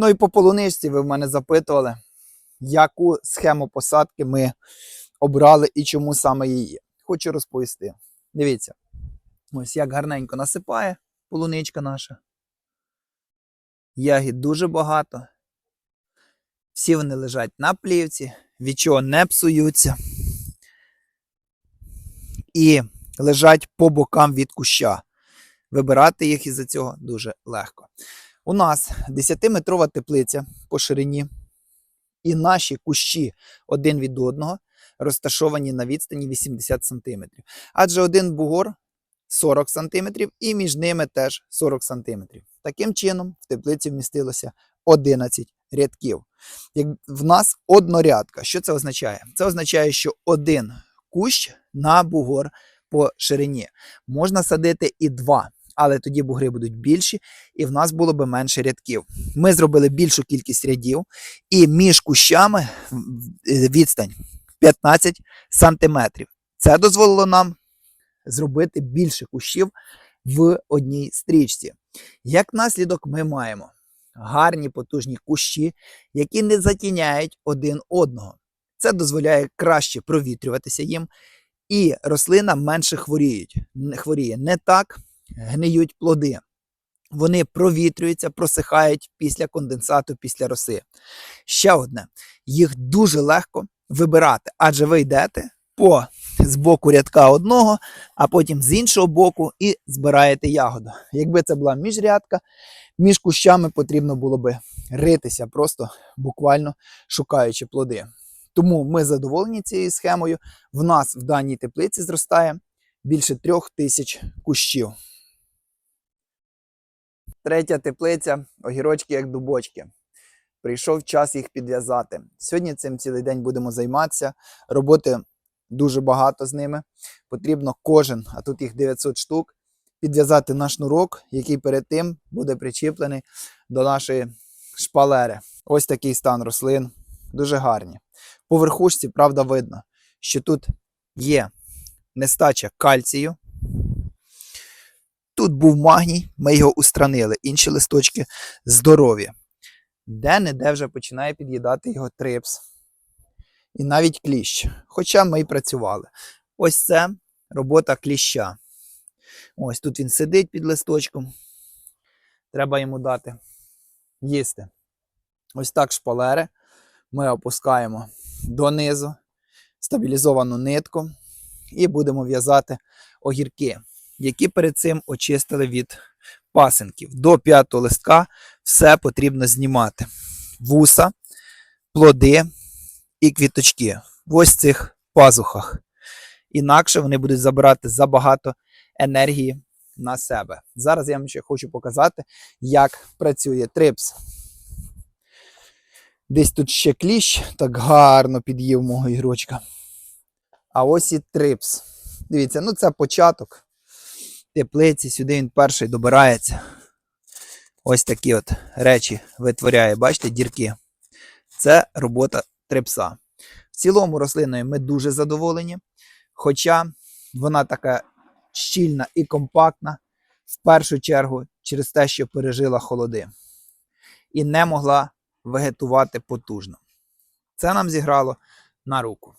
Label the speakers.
Speaker 1: Ну і по полуничці ви в мене запитували, яку схему посадки ми обрали і чому саме її. Хочу розповісти. Дивіться, ось як гарненько насипає полуничка наша. Ягід дуже багато. Всі вони лежать на плівці, від чого не псуються. І лежать по бокам від куща. Вибирати їх із-за цього дуже легко. У нас 10-метрова теплиця по ширині, і наші кущі один від одного розташовані на відстані 80 см. Адже один бугор 40 см і між ними теж 40 см. Таким чином, в теплиці вмістилося 11 рядків. Як в нас однорядка. Що це означає? Це означає, що один кущ на бугор по ширині. Можна садити і два, але тоді бугри будуть більші, і в нас було би менше рядків. Ми зробили більшу кількість рядів, і між кущами е, відстань 15 сантиметрів. Це дозволило нам зробити більше кущів в одній стрічці. Як наслідок, ми маємо гарні потужні кущі, які не затіняють один одного. Це дозволяє краще провітрюватися їм, і рослина менше хворіють. хворіє. Не так гниють плоди. Вони провітрюються, просихають після конденсату, після роси. Ще одне: їх дуже легко вибирати, адже ви йдете по з боку рядка одного, а потім з іншого боку і збираєте ягоду. Якби це була міжрядка, між кущами потрібно було би ритися, просто буквально шукаючи плоди. Тому ми задоволені цією схемою. В нас в даній теплиці зростає більше трьох тисяч кущів. Третя теплиця огірочки як дубочки. Прийшов час їх підв'язати. Сьогодні цим цілий день будемо займатися. Роботи дуже багато з ними. Потрібно кожен, а тут їх 900 штук, підв'язати на шнурок, який перед тим буде причіплений до нашої шпалери. Ось такий стан рослин. Дуже гарні. По верхушці, правда, видно, що тут є нестача кальцію. Тут був магній, ми його устранили. Інші листочки здорові. Де-не-де вже починає під'їдати його трипс. І навіть кліщ. Хоча ми й працювали. Ось це робота кліща. Ось тут він сидить під листочком. Треба йому дати їсти. Ось так шпалери ми опускаємо донизу стабілізовану нитку і будемо в'язати огірки, які перед цим очистили від пасинків. До п'ятого листка все потрібно знімати. Вуса, плоди і квіточки в ось цих пазухах. Інакше вони будуть забирати забагато енергії на себе. Зараз я вам ще хочу показати, як працює трипс. Десь тут ще кліщ так гарно під'їв мого ігрочка. А ось і трипс. Дивіться, ну це початок теплиці, сюди він перший добирається. Ось такі от речі витворяє, бачите, дірки. Це робота трипса. В цілому рослиною ми дуже задоволені, хоча вона така щільна і компактна, в першу чергу через те, що пережила холоди, і не могла вегетувати потужно. Це нам зіграло на руку.